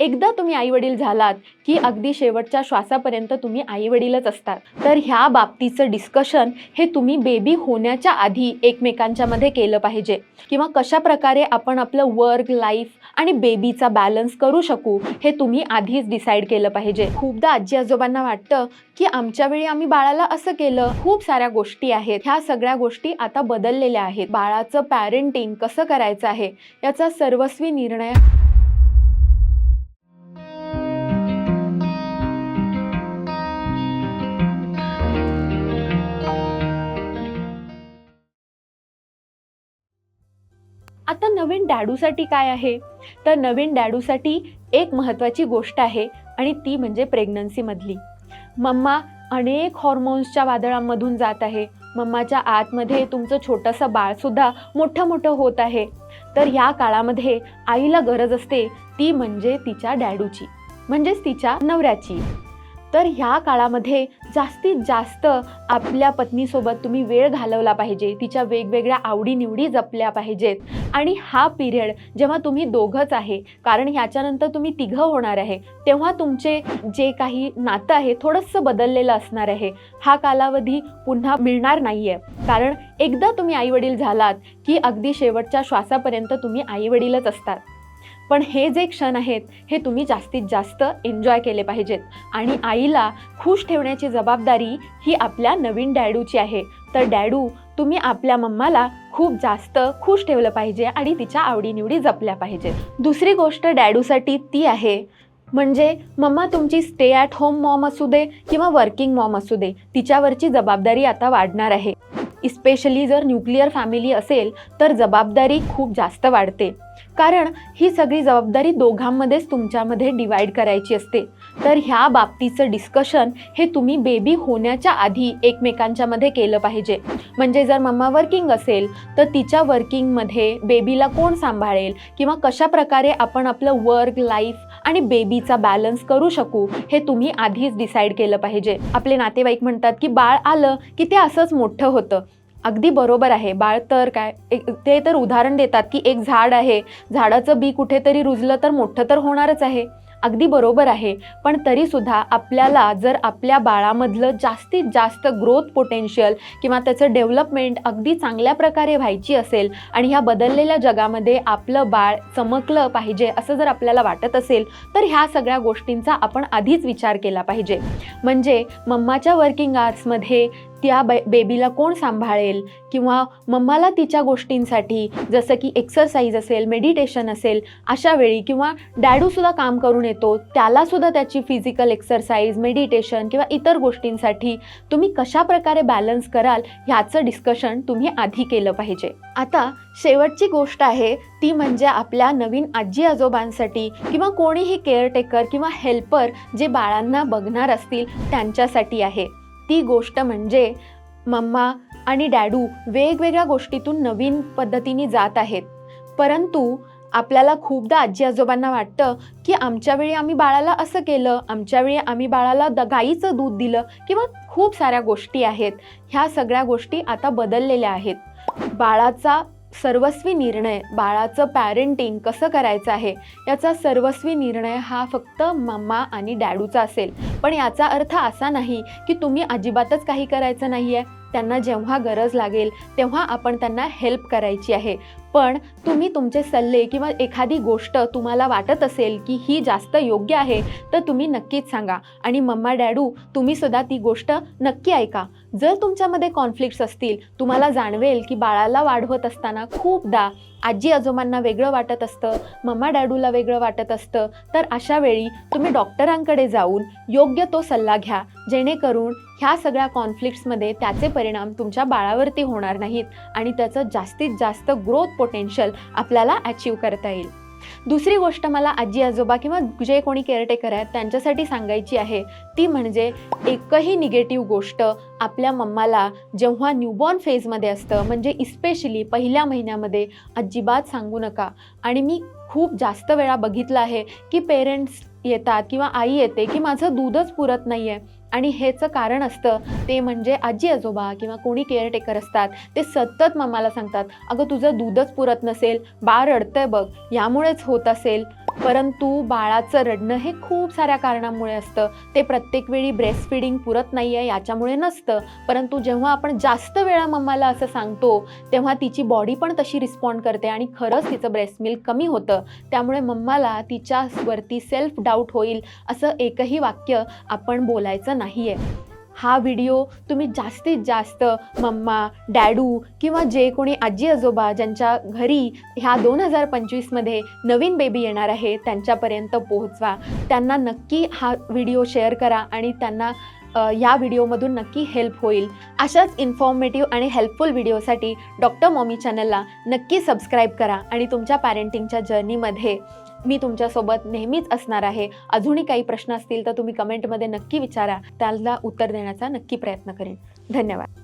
एकदा तुम्ही आई वडील झालात की अगदी शेवटच्या श्वासापर्यंत तुम्ही आई वडीलच असतात. तर ह्या बाबतीचं डिस्कशन हे तुम्ही बेबी होण्याच्या आधी एकमेकांच्या मध्ये केलं पाहिजे. किंवा कशा प्रकारे आपण आपलं वर्क लाईफ आणि बेबीचा बॅलन्स करू शकू हे तुम्ही आधीच डिसाईड केलं पाहिजे. खूपदा आजी आजोबांना वाटतं की आमच्या वेळी आम्ही बाळाला असं केलं. खूप साऱ्या गोष्टी आहेत. ह्या सगळ्या गोष्टी आता बदललेल्या आहेत. बाळाचं पॅरेंटिंग कसं करायचं आहे याचा सर्वस्वी निर्णय आता नवीन डॅडूसाठी काय आहे? तर नवीन डॅडूसाठी एक महत्त्वाची गोष्ट आहे आणि ती म्हणजे प्रेग्नन्सीमधली मम्मा अनेक हॉर्मोन्सच्या वादळांमधून जात आहे. मम्माच्या आतमध्ये तुमचं छोटंसं बाळसुद्धा मोठं मोठं होत आहे. तर ह्या काळामध्ये आईला गरज असते ती म्हणजे तिच्या डॅडूची म्हणजेच तिच्या नवऱ्याची. तर ह्या काळामध्ये जास्तीत जास्त आपल्या पत्नीसोबत तुम्ही वेळ घालवला पाहिजे तिच्या वेगवेगळ्या आवडीनिवडी जपल्या पाहिजेत. आणि हा पिरियड जेव्हा तुम्ही दोघंच आहे कारण ह्याच्यानंतर तुम्ही तिघं होणार आहे तेव्हा तुमचे जे काही नातं आहे थोडंसं बदललेलं असणार आहे. हा कालावधी पुन्हा मिळणार नाही आहे कारण एकदा तुम्ही आईवडील झालात की अगदी शेवटच्या श्वासापर्यंत तुम्ही आईवडीलच असतात. पण हे जे क्षण आहेत हे तुम्ही जास्तीत जास्त एन्जॉय केले पाहिजेत. आणि आईला खुश ठेवण्याची जबाबदारी ही आपल्या नवीन डॅडूची आहे. तर डॅडू तुम्ही आपल्या मम्माला खूप जास्त खुश ठेवलं पाहिजे आणि तिच्या आवडीनिवडी जपल्या पाहिजेत. दुसरी गोष्ट डॅडूसाठी ती आहे म्हणजे मम्मा तुमची स्टे ॲट होम मॉम असू दे किंवा वर्किंग मॉम असू दे तिच्यावरची जबाबदारी आता वाढणार आहे. इस्पेशली जर न्यूक्लिअर फॅमिली असेल तर जबाबदारी खूप जास्त वाढते. कारण ही सगळी जबाबदारी दोघांमध्येच तुमच्यामध्ये डिवाईड करायची असते. तर ह्या बाबतीचं डिस्कशन हे तुम्ही बेबी होण्याच्या आधी एकमेकांच्या मध्ये केलं पाहिजे. म्हणजे जर मम्मा वर्किंग असेल तर तिच्या वर्किंगमध्ये बेबीला कोण सांभाळेल? किंवा कशा प्रकारे आपण आपलं वर्क लाईफ आणि बेबीचा बॅलन्स करू शकू हे तुम्ही आधीच डिसाईड केलं पाहिजे. आपले नातेवाईक म्हणतात की बाळ आलं की ते असंच मोठं होतं. अगदी बरोबर आहे. बाळ तर काय ते तर उदाहरण देतात की एक झाड आहे. झाडाचं बी कुठेतरी रुजलं तर मोठं तर होणारच आहे. अगदी बरोबर आहे. पण तरीसुद्धा आपल्याला जर आपल्या बाळामधलं जास्तीत जास्त ग्रोथ पोटेन्शियल किंवा त्याचं डेव्हलपमेंट अगदी चांगल्या प्रकारे व्हायची असेल आणि ह्या बदललेल्या जगामध्ये आपलं बाळ चमकलं पाहिजे असं जर आपल्याला वाटत असेल तर ह्या सगळ्या गोष्टींचा आपण आधीच विचार केला पाहिजे. म्हणजे मम्माच्या वर्किंग आवर्समध्ये त्या बे बेबीला कोण सांभाळेल? किंवा मम्माला तिच्या गोष्टींसाठी जसं की एक्सरसाइज असेल मेडिटेशन असेल अशा वेळी किंवा डॅडूसुद्धा काम करून येतो त्यालासुद्धा त्याची फिजिकल एक्सरसाइज मेडिटेशन किंवा इतर गोष्टींसाठी तुम्ही कशा प्रकारे बॅलन्स कराल ह्याचं डिस्कशन तुम्ही आधी केलं पाहिजे. आता शेवटची गोष्ट आहे ती म्हणजे आपल्या नवीन आजी आजोबांसाठी किंवा कोणीही केअरटेकर किंवा हेल्पर जे बाळांना बघणार असतील त्यांच्यासाठी आहे. ती गोष्ट म्हणजे मम्मा आणि डॅडू वेगवेगळ्या गोष्टीतून नवीन पद्धतीने जात आहेत. परंतु आपल्याला खूपदा आजी आजोबांना वाटतं की आमच्या वेळी आम्ही बाळाला असं केलं आमच्या वेळी आम्ही बाळाला द गाईचं दूध दिलं किंवा खूप साऱ्या गोष्टी आहेत. ह्या सगळ्या गोष्टी आता बदललेल्या आहेत. बाळाचा सर्वस्वी निर्णय बाळाचं पॅरेंटिंग कसं करायचं आहे याचा सर्वस्वी निर्णय हा फक्त मम्मा आणि डॅडूचा असेल. पण याचा अर्थ असा नाही की तुम्ही अजिबातच काही करायचं नाही आहे त्यांना जेव्हा गरज लागेल तेव्हा आपण त्यांना हेल्प करायची आहे. पण तुम्ही तुमचे सल्ले किंवा एखादी गोष्ट तुम्हाला वाटत असेल की ही जास्त योग्य आहे तर तुम्ही नक्कीच सांगा. आणि मम्मा डॅडू तुम्हीसुद्धा ती गोष्ट नक्की ऐका. जर तुमच्यामध्ये कॉन्फ्लिक्ट्स असतील तुम्हाला जाणवेल की बाळाला वाढवत असताना खूपदा आजी आजोबांना वेगळं वाटत असतं मम्मा डॅडूला वेगळं वाटत असतं. तर अशा वेळी तुम्ही डॉक्टरांकडे जाऊन योग्य तो सल्ला घ्या जेणेकरून ह्या सगळ्या कॉन्फ्लिक्ट्समध्ये त्याचे परिणाम तुमच्या बाळावरती होणार नाहीत आणि त्याचं जास्तीत जास्त ग्रोथ पोटेन्शियल आपल्याला अचीव करता येईल. दुसरी गोष्ट मला आजी आजोबा किंवा जे कोणी केअरटेकर आहेत त्यांच्यासाठी सांगायची आहे ती म्हणजे एकही निगेटिव्ह गोष्ट आपल्या मम्माला जेव्हा न्यूबॉर्न फेजमध्ये असतं म्हणजे इस्पेशली पहिल्या महिन्यामध्ये अजिबात सांगू नका. आणि मी खूप जास्त वेळा बघितलं आहे की पेरेंट्स येतात किंवा आई येते की माझं दूधच पुरत नाही आहे आणि हेचं कारण असतं ते म्हणजे आजी आजोबा किंवा कोणी केअरटेकर असतात ते सतत मम्माला सांगतात अगं तुझं दूधच पुरत नसेल बाळ रडतंय बघ यामुळेच होत असेल. परंतु बाळाचं रडणं हे खूप साऱ्या कारणामुळे असतं. ते प्रत्येक वेळी ब्रेस्ट फिडिंग पुरत नाही आहे याच्यामुळे नसतं. परंतु जेव्हा आपण जास्त वेळा मम्माला असं सांगतो तेव्हा तिची बॉडी पण तशी रिस्पॉन्ड करते आणि खरंच तिचं ब्रेस्ट मिल्क कमी होतं. त्यामुळे मम्माला तिच्यावरती सेल्फ डाऊट होईल असं एकही वाक्य आपण बोलायचं नाही आहे हा व्हिडिओ तुम्ही जास्तीत जास्त मम्मा डॅडू किंवा जे कोणी आजी आजोबा ज्यांच्या घरी ह्या दोन हजार पंचवीसमध्ये नवीन बेबी येणार आहे त्यांच्यापर्यंत पोहोचवा. त्यांना नक्की हा व्हिडिओ शेअर करा आणि त्यांना या व्हिडिओमधून नक्की हेल्प होईल. अशाच इन्फॉर्मेटिव्ह आणि हेल्पफुल व्हिडिओसाठी डॉक्टर मॉमी चॅनलला नक्की सबस्क्राईब करा आणि तुमच्या पॅरेंटिंगच्या जर्नीमध्ये मी तुमच्यासोबत नेहमीच असणार आहे. अजूनही काही प्रश्न असतील तर तुम्ही कमेंटमध्ये नक्की विचारा. त्याला उत्तर देण्याचा नक्की प्रयत्न करेन. धन्यवाद.